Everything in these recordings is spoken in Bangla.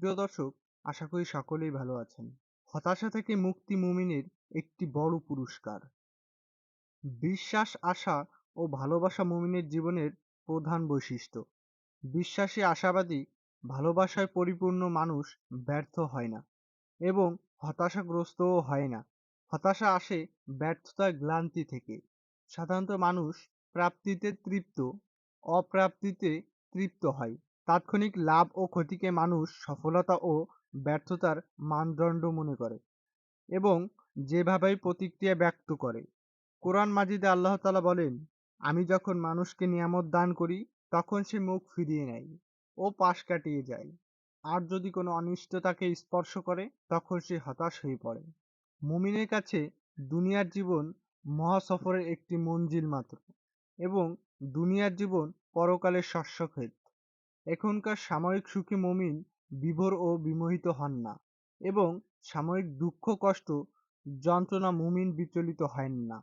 প্রিয় দর্শক, আশা করি সকলেই ভালো আছেন। হতাশা থেকে মুক্তি মুমিনের একটি বড় পুরস্কার। বিশ্বাস, আশা ও ভালোবাসা মুমিনের জীবনের প্রধান বৈশিষ্ট্য। বিশ্বাসী, আশাবাদী, ভালোবাসায় পরিপূর্ণ মানুষ ব্যর্থ হয় না এবং হতাশাগ্রস্তও হয় না। হতাশা আসে ব্যর্থতার গ্লান্তি থেকে। সাধারণত মানুষ প্রাপ্তিতে তৃপ্ত, অপ্রাপ্তিতে তৃপ্ত হয়। তাৎক্ষণিক লাভ ও ক্ষতিকে মানুষ সফলতা ও ব্যর্থতার মানদণ্ড মনে করে এবং যেভাবেই প্রতিক্রিয়া ব্যক্ত করে। কোরআন মাজিদে আল্লাহ তালা বলেন, আমি যখন মানুষকে নিয়ামত দান করি, তখন সে মুখ ফিরিয়ে নেয় ও পাশ কাটিয়ে যায়। আর যদি কোনো অনিষ্ট তাকে স্পর্শ করে, তখন সে হতাশ হয়ে পড়ে। মুমিনের কাছে দুনিয়ার জীবন মহাসফরের একটি মঞ্জিল মাত্র এবং দুনিয়ার জীবন পরকালের শস্যক্ষেত এখনকার সাময়িক সুখে মমিন বিভোর ও বিমোহিত হন না এবং সাময়িক দুঃখ কষ্ট যন্ত্রণা মুমিন বিচলিত হয় না।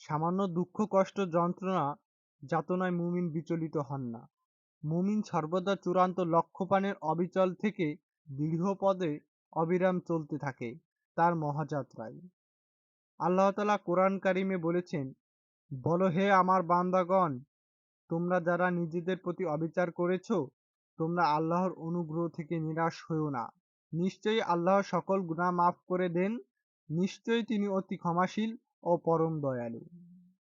সামান্য দুঃখ কষ্ট যন্ত্রণা যাতনায় মুমিন বিচলিত হন না। মুমিন সর্বদা চূড়ান্ত লক্ষ্যপানের অবিচল থেকে দৃঢ় পদে অবিরাম চলতে থাকে তার মহাযাত্রায়। আল্লাহ তালা কোরআন কারিমে বলেছেন, বলো হে আমার বান্দাগণ, তোমরা যারা নিজেদের প্রতি অবিচার করেছ তোমরা আল্লাহর অনুগ্রহ থেকে নিরাশ হইও না। নিশ্চয়ই আল্লাহ সকল গুণা মাফ করে দেন। নিশ্চয়ই তিনি অতি ক্ষমাশীল ও পরম দয়ালু।